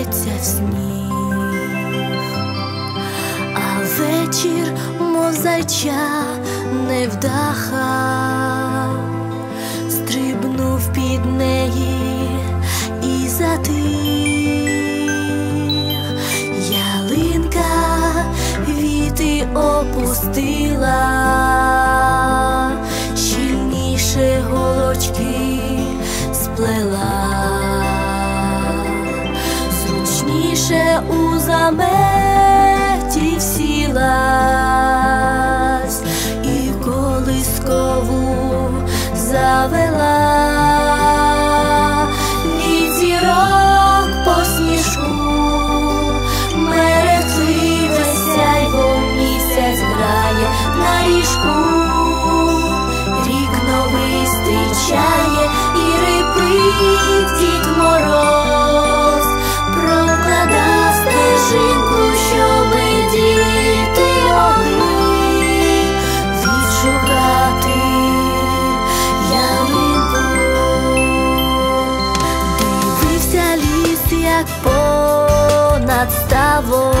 вдягається сніг, а вечір, мов зайча, невдаха, стрибнув під неї і затих. Ялинка віти опустила, щільніше голочки у заметі всілась. І колискову завела Як понад ставом